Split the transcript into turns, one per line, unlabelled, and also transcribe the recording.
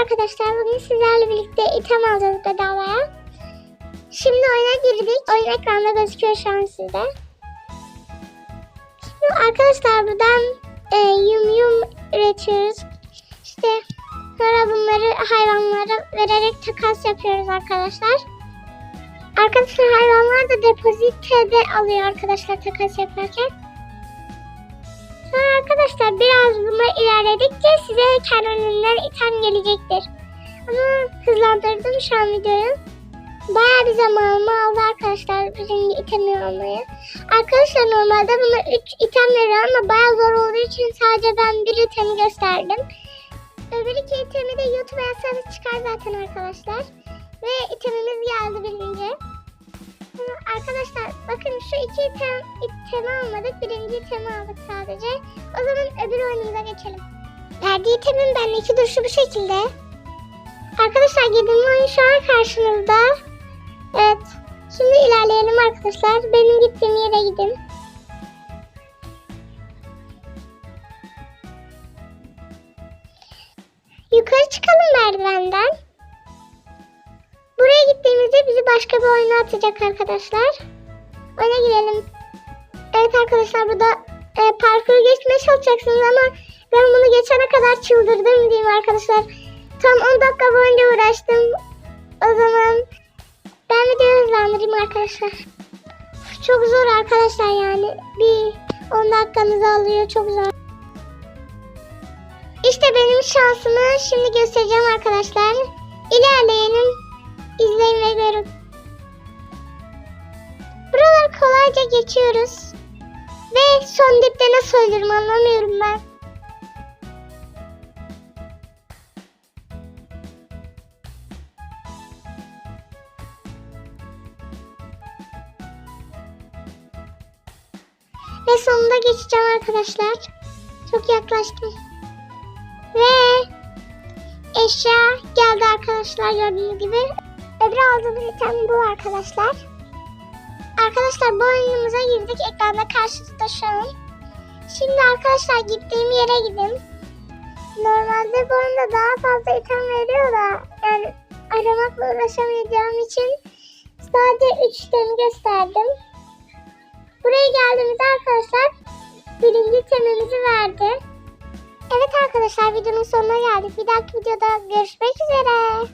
arkadaşlar bugün sizlerle birlikte item alacağız bedavaya. Şimdi oyuna girdik. Oyun ekranda gözüküyor şu an sizde. Şimdi arkadaşlar buradan e, yum yum üretiyoruz. İşte sonra bunları hayvanlara vererek takas yapıyoruz arkadaşlar. Arkadaşlar hayvanlar da depozitede alıyor arkadaşlar takas yaparken. Sonra arkadaşlar biraz buna ilerledikçe size kendiliğinden item gelecektir. Ama hızlandırdım şu an videoyu. Bayağı bir zamanımı aldı arkadaşlar birinci itemi almayı. Arkadaşlar normalde buna 3 item veriyor ama bayağı zor olduğu için sadece ben bir itemi gösterdim. Öbür iki itemi de YouTube'a yazsanız çıkar zaten arkadaşlar. Ve itemimiz geldi birinci. Sonra Arkadaşlar bakın şu iki item, itemi almadık. Birinci itemi aldık sadece. O zaman öbür oyunumuza geçelim. Verdiği itemin bendeki duruşu bu şekilde. Arkadaşlar girdiğim oyun şu an karşınızda. Evet. Şimdi ilerleyelim arkadaşlar. Benim gittiğim yere gidin. Yukarı çıkalım merdivenden. Gittiğimizde bizi başka bir oyuna atacak arkadaşlar. Oyuna girelim. Evet arkadaşlar burada e, parkuru geçmeye çalışacaksınız ama ben bunu geçene kadar çıldırdım diyeyim arkadaşlar. Tam 10 dakika boyunca uğraştım. O zaman ben videoyu hızlandırayım arkadaşlar. Çok zor arkadaşlar yani. Bir 10 dakikanızı alıyor çok zor. İşte benim şansımı şimdi göstereceğim arkadaşlar. İlerleyelim. İzleyin ve görün. Buralar kolayca geçiyoruz. Ve son dipte nasıl ölürüm anlamıyorum ben. Ve sonunda geçeceğim arkadaşlar. Çok yaklaştım. Ve eşya geldi arkadaşlar gördüğünüz gibi. Öbür aldığımız item bu arkadaşlar. Arkadaşlar bu oyunumuza girdik. Ekranda karşınızda şu an. Şimdi arkadaşlar gittiğim yere gidin. Normalde bu oyunda daha fazla item veriyor da yani aramakla uğraşamayacağım için sadece 3 itemi gösterdim. Buraya geldiğimizde arkadaşlar birinci temimizi verdi. Evet arkadaşlar videonun sonuna geldik. Bir dahaki videoda görüşmek üzere.